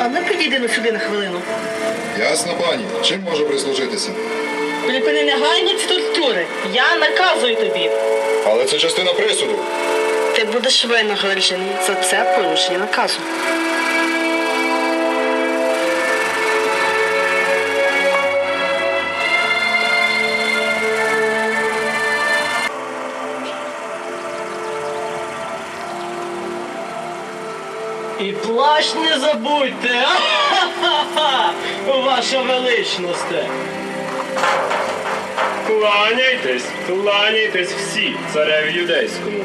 А ми підійдемо сюди на хвилину. Ясно, пані. Чим можу прислужитися? Припини негайні ці тортури. Я наказую тобі. Але це частина присуду. Ти будеш винагороджений за це порушення наказу. Плащ не забудьте! Ваша величність! Кланяйтесь, кланяйтесь всі цареві юдейському.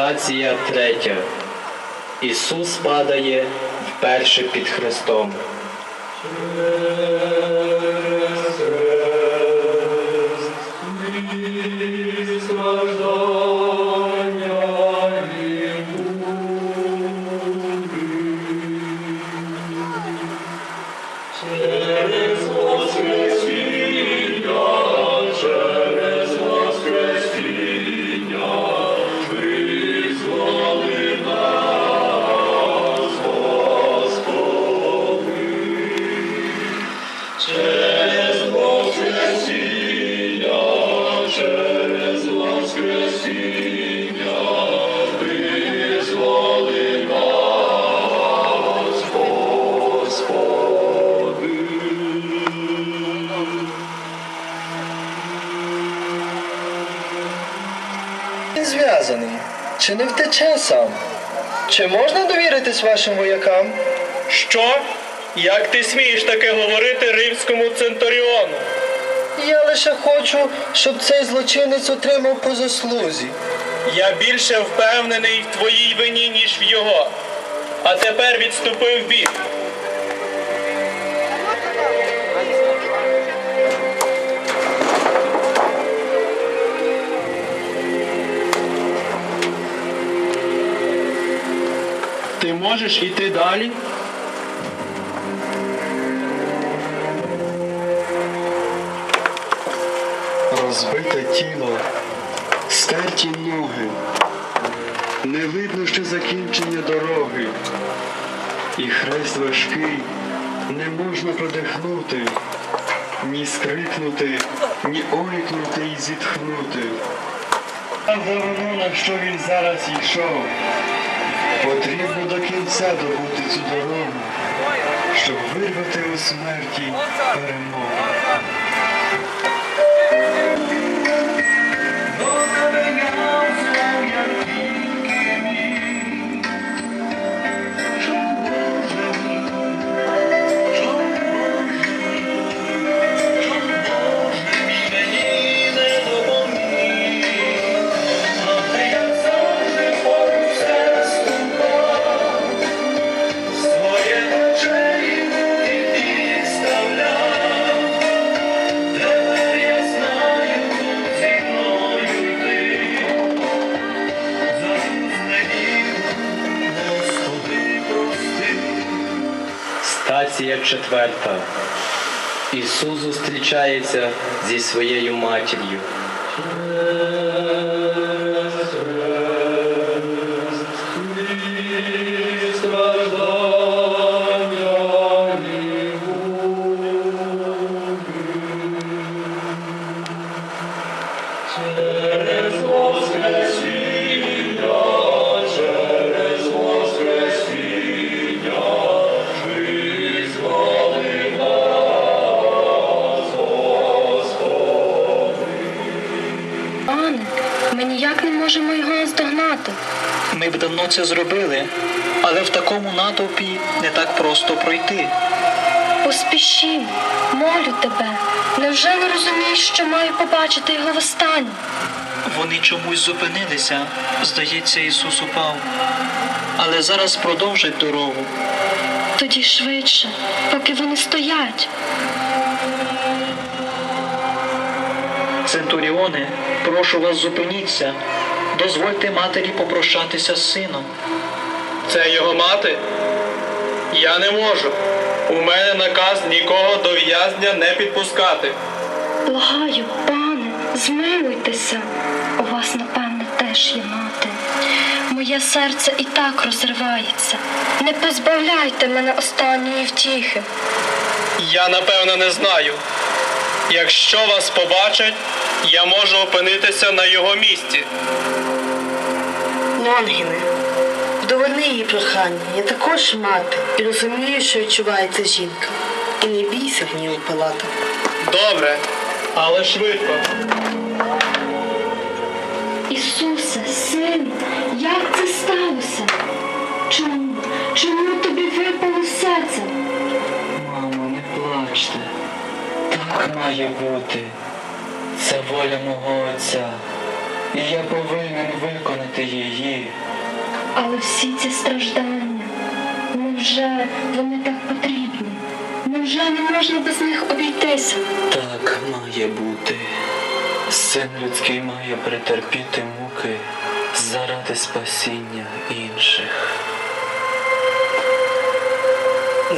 Стація третя. Ісус падає вперше під Христом. Чи можна довіритись вашим воякам? Що? Як ти смієш таке говорити римському центуріону? Я лише хочу, щоб цей злочинець отримав по заслузі. Я більше впевнений в твоїй вині, ніж в його. А тепер відступи в бік. Можеш іти далі? Розбите тіло, стерті ноги, не видно ще закінчення дороги, і хрест важкий не можна продихнути, ні скрикнути, ні ойкнути і зітхнути. давно на що він зараз йшов. Потрібно до кінця добути цю дорогу, щоб вирвати у смерті перемогу. Стація четверта. Ісус зустрічається зі своєю матір'ю. Ми б давно це зробили, але в такому натовпі не так просто пройти. Поспішім, молю тебе. Невже не розумієш, що маю побачити його востаннє? Вони чомусь зупинилися. Здається, Ісус упав. Але зараз продовжать дорогу. Тоді швидше, поки вони стоять. Центуріони, прошу вас зупиніться. Дозвольте матері попрощатися з сином. Це його мати? Я не можу. У мене наказ нікого до в'язня не підпускати. Благаю, пане, змилуйтеся. У вас, напевне, теж є мати. Моє серце і так розривається. Не позбавляйте мене останньої втіхи. Я напевно не знаю. Якщо вас побачать, я можу опинитися на його місці. Лонгіне, вдовольни її прохання. Я також мати і розумію, що відчуває ця жінка. І не бійся гніву Пилата. Добре, але швидко. Ісусе, син, як це сталося? Чому? Чому Так має бути. Це воля мого отця. І я повинен виконати її. Але всі ці страждання, невже вони так потрібні? Невже не можна без них обійтися? Так має бути. Син людський має претерпіти муки заради спасіння інших.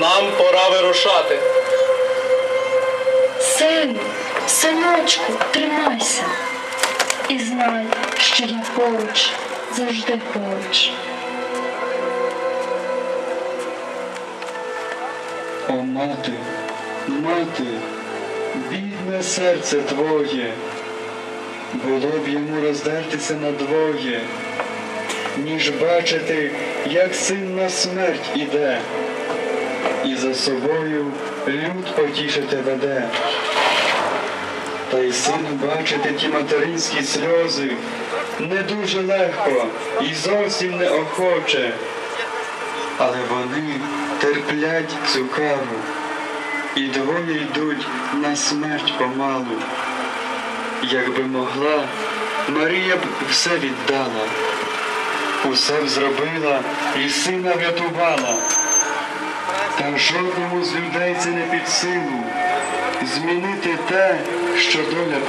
Нам пора вирушати. Сину, синочку, тримайся. І знай, що я поруч, завжди поруч. О, мати, мати, бідне серце твоє, було б йому роздертися надвоє, ніж бачити, як син на смерть іде, і за собою люд потішити веде. Та й сину бачити ті материнські сльози. Не дуже легко і зовсім неохоче але вони терплять цю кару, і двоє йдуть на смерть помалу. Якби могла, Марія б все віддала, усе б зробила і сина врятувала. Та жодному з людей це не під силу змінити те, що доля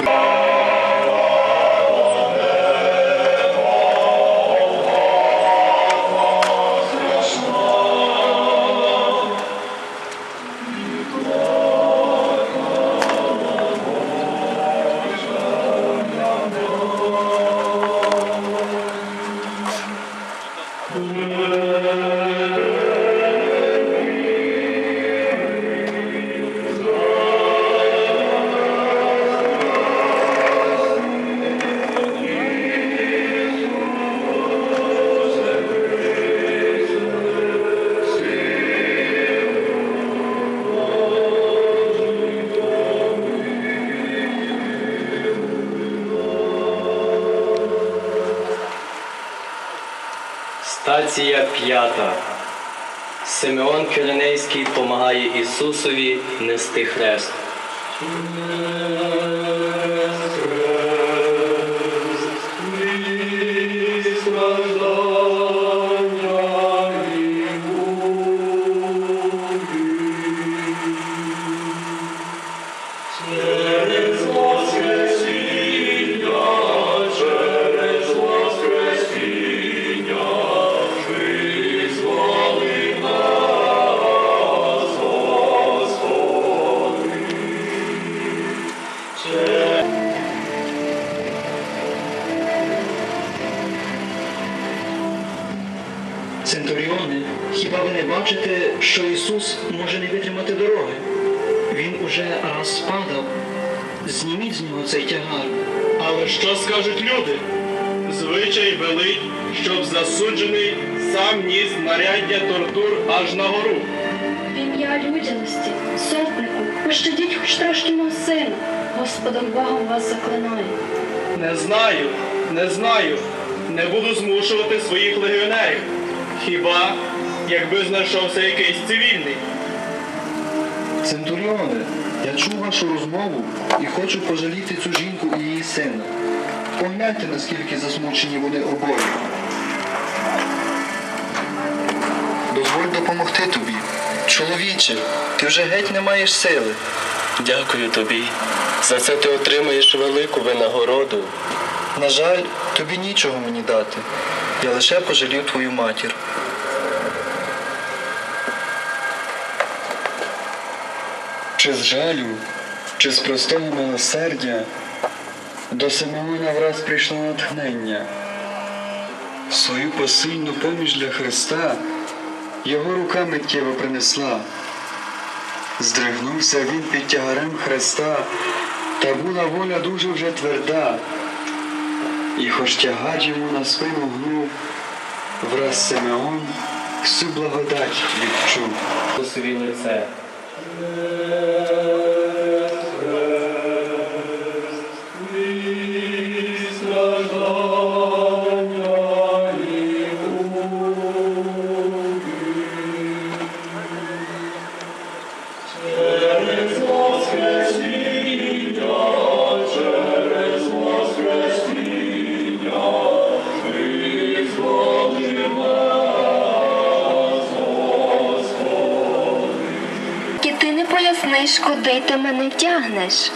при. П'ята. Симеон Киринейський допомагає Ісусові нести хрест. Сам ніс знаряддя тортур аж на гору. В ім'я людяності, сотнику, пощадіть хоч трошки мого сина. Господом Богом вас заклинаю. Не знаю, не знаю. Не буду змушувати своїх легіонерів. Хіба якби знайшовся якийсь цивільний? Центуріоне, я чув вашу розмову і хочу пожаліти цю жінку і її сина. Погляньте, наскільки засмучені вони обоє. Дозволь допомогти тобі. Чоловіче, ти вже геть не маєш сили. Дякую тобі. За це ти отримаєш велику винагороду. На жаль, тобі нічого мені дати. Я лише пожалів твою матір. Чи з жалю, чи з простого милосердя до Симеона враз прийшло натхнення. Свою посильну поміч для Христа його рука миттєво принесла. Здригнувся він під тягарем Христа, та була воля дуже вже тверда. І хоч тягач йому на спину гнув, враз Симеон всю благодать відчув. Ісусові лице. І втягнеш.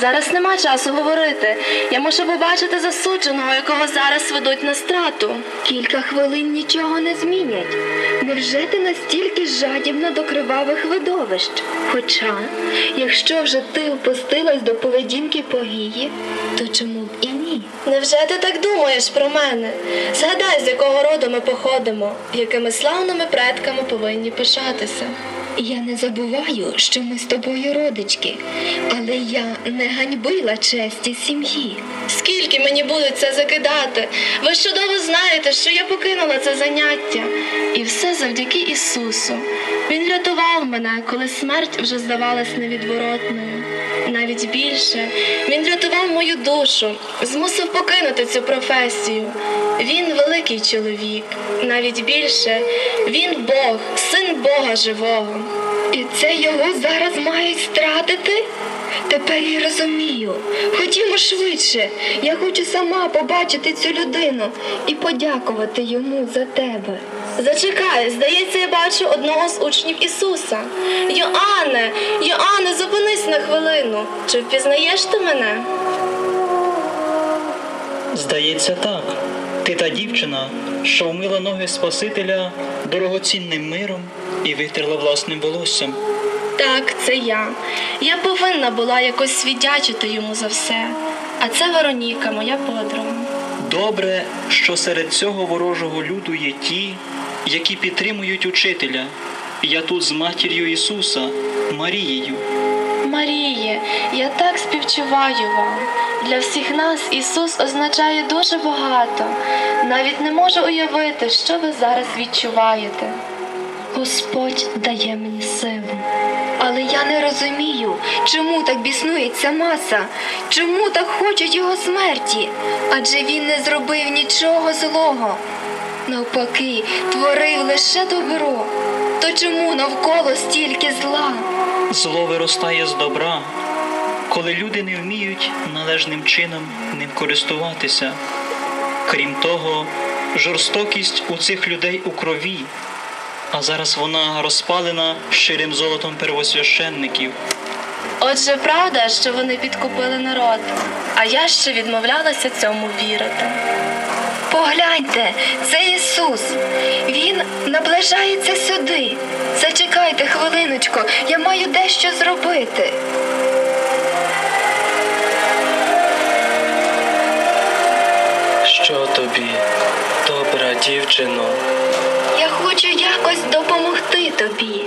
Зараз нема часу говорити. Я мушу побачити засудженого, якого зараз ведуть на страту. Кілька хвилин нічого не змінять. Невже ти настільки жадібна до кривавих видовищ? Хоча, якщо вже ти опустилась до поведінки погії, то чому б і ні? Невже ти так думаєш про мене? Згадай, з якого роду ми походимо, якими славними предками повинні пишатися. Я не забуваю, що ми з тобою родички, але я не ганьбила честі сім'ї. Скільки мені будуть це закидати? Ви ж чудово знаєте, що я покинула це заняття. І все завдяки Ісусу. Він рятував мене, коли смерть вже здавалась невідворотною. Навіть більше, він рятував мою душу, змусив покинути цю професію. Він великий чоловік, навіть більше, він Бог, син Бога живого. І це його зараз мають стратити? Тепер я розумію. Ходімо швидше. Я хочу сама побачити цю людину і подякувати йому за тебе. Зачекай, здається, я бачу одного з учнів Ісуса. Йоанне, Йоанне, зупинись на хвилину. Чи впізнаєш ти мене? Здається, так. Ти та дівчина, що вмила ноги Спасителя дорогоцінним миром і витерла власним волоссям. Так, це я. Я повинна була якось віддячити йому за все. А це Вероніка, моя подруга. Добре, що серед цього ворожого люду є ті, які підтримують учителя. Я тут з матір'ю Ісуса, Марією. Маріє, я так співчуваю вам. Для всіх нас Ісус означає дуже багато. Навіть не можу уявити, що ви зараз відчуваєте. Господь дає мені силу. Але я не розумію, чому так біснується маса, чому так хочуть його смерті, адже він не зробив нічого злого. Навпаки, творив лише добро. То чому навколо стільки зла? Зло виростає з добра, коли люди не вміють належним чином ним користуватися. Крім того, жорстокість у цих людей у крові, а зараз вона розпалена щирим золотом первосвященників. Отже, правда, що вони підкупили народ, а я ще відмовлялася цьому вірити. Погляньте, це Ісус. Він наближається сюди. Зачекайте хвилиночку, я маю дещо зробити. Що тобі, добра дівчино? Я хочу якось допомогти тобі.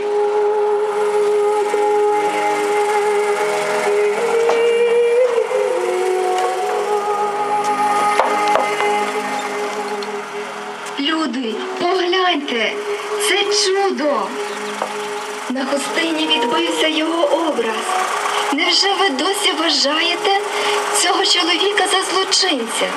Люди, погляньте, це чудо. На хустині відбився його образ. Невже ви досі вважаєте цього чоловіка за злочинця?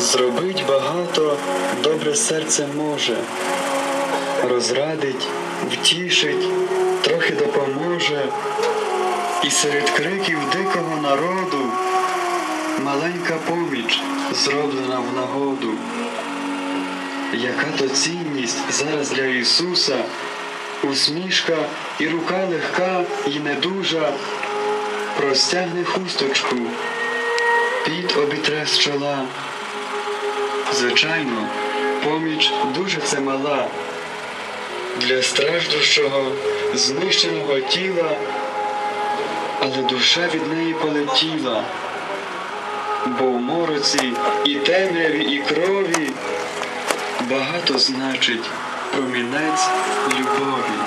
Зробить багато, добре серце може, розрадить, втішить, трохи допоможе, і серед криків дикого народу маленька поміч зроблена в нагоду. Яка то цінність зараз для Ісуса, усмішка і рука легка і недужа, простягне хусточку, під обітре з чола. Звичайно, поміч дуже це мала. Для страждущого, знищеного тіла, але душа від неї полетіла, бо в мороці і темряві, і крові багато значить промінець любові.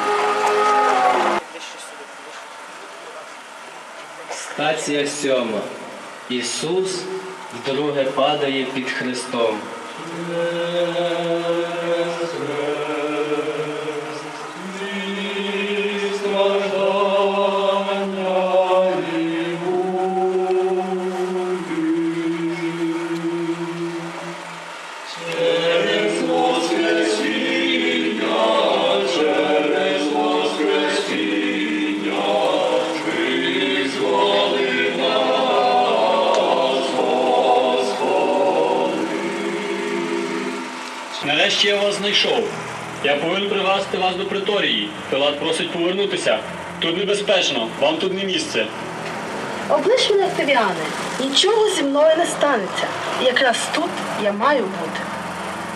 Стація сьома. Ісус вдруге падає під Христом. Нарешті я повинен привезти вас до приторії. Пилат просить повернутися. Тут небезпечно, вам тут не місце. Облиш мене, Октавіане, нічого зі мною не станеться. Якраз тут я маю бути.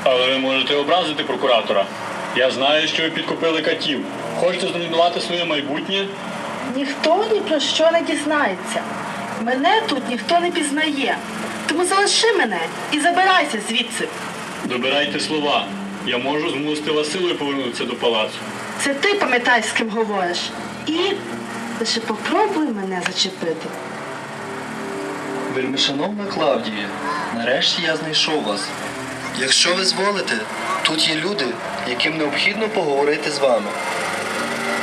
Але ви можете образити прокуратора. Я знаю, що ви підкупили катів. Хочете зруйнувати своє майбутнє? Ніхто ні про що не дізнається. Мене тут ніхто не пізнає. Тому залиши мене і забирайся звідси. Добирайте слова. Я можу змусити вас силою повернутися до палацу. Це ти пам'ятай, з ким говориш. І лише попробуй мене зачепити. Вельмишановна Клавдія, нарешті я знайшов вас. Якщо ви зволите, тут є люди, яким необхідно поговорити з вами.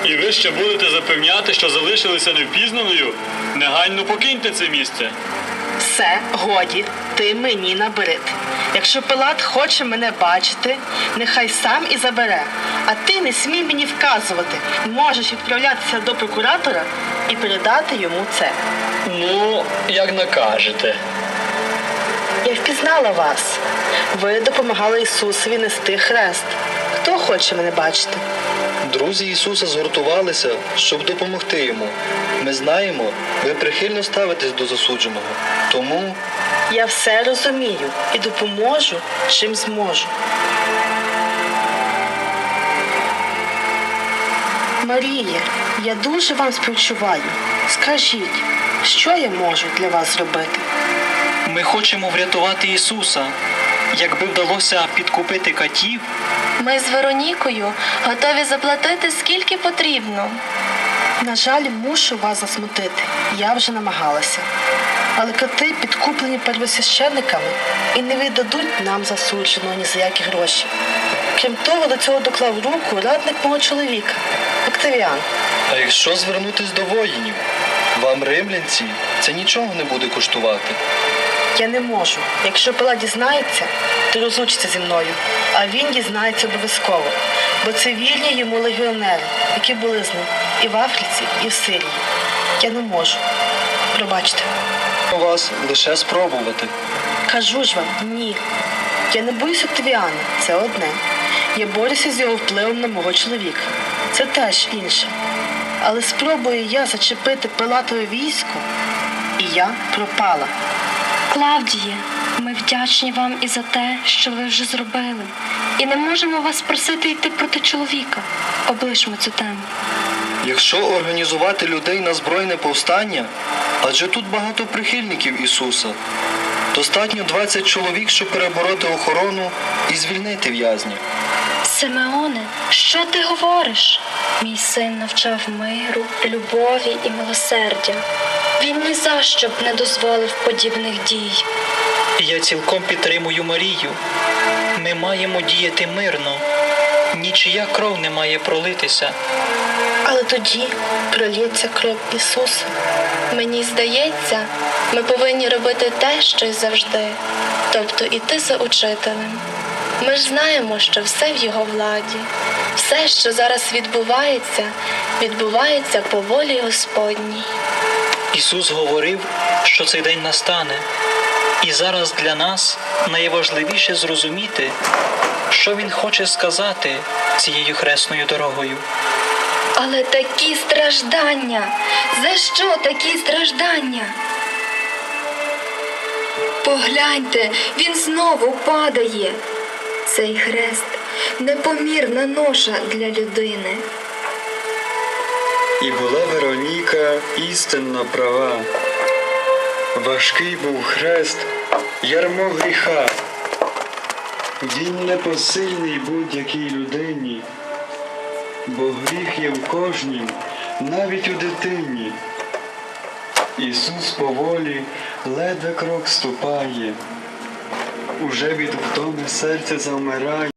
І ви ще будете запевняти, що залишилися невпізнаною? Негайно покиньте це місце. Все, годі, ти мені набрид. Якщо Пилат хоче мене бачити, нехай сам і забере. А ти не смій мені вказувати. Можеш відправлятися до прокуратора і передати йому це. Ну, як накажете. Я впізнала вас. Ви допомагали Ісусові нести хрест. Хто хоче мене бачити? Друзі Ісуса згуртувалися, щоб допомогти йому. Ми знаємо, ви прихильно ставитесь до засудженого. Тому Я все розумію і допоможу, чим зможу. Марія, я дуже вам співчуваю. Скажіть, що я можу для вас зробити? Ми хочемо врятувати Ісуса. Якби вдалося підкупити катів, Ми з Веронікою готові заплатити скільки потрібно. На жаль, мушу вас засмутити. Я вже намагалася. Але коти підкуплені первосвященниками і не віддадуть нам засудженого ні за які гроші. Крім того, до цього доклав руку радник мого чоловіка, Октавіан. А якщо звернутись до воїнів, Вам, римлянці, це нічого не буде коштувати. Я не можу. Якщо Пилат дізнається, то розлучиться зі мною, а він дізнається обов'язково, бо це вірні йому легіонери, які були з ним і в Африці, і в Сирії. Я не можу. Пробачте. У вас лише спробувати. Кажу ж вам, ні. Я не боюсь Октавіана, це одне. Я борюся з його впливом на мого чоловіка. Це теж інше. Але спробую я зачепити Пилатове військо, і я пропала. Клавдіє, ми вдячні вам і за те, що ви вже зробили. І не можемо вас просити йти проти чоловіка. Облишмо цю тему. Якщо організувати людей на збройне повстання, адже тут багато прихильників Ісуса, достатньо 20 чоловік, щоб перебороти охорону і звільнити в'язнів. Симеоне, що ти говориш? Мій син навчав миру, любові і милосердя. Він ні за що б не дозволив подібних дій. Я цілком підтримую Марію. Ми маємо діяти мирно. Нічия кров не має пролитися. Але тоді пролється кров Ісуса. Мені здається, ми повинні робити те, що й завжди, тобто іти за учителем. Ми ж знаємо, що все в його владі, все, що зараз відбувається, відбувається по волі Господній. Ісус говорив, що цей день настане. І зараз для нас найважливіше зрозуміти, що Він хоче сказати цією хресною дорогою. Але такі страждання. За що такі страждання? Погляньте, він знову падає. Цей хрест непомірна ноша для людини. І була Вероніка істинно права. Важкий був хрест, ярмо гріха. Він непосильний будь-якій людині, бо гріх є в кожнім, навіть у дитині. Ісус поволі ледве крок ступає, уже від втоми серце завмирає.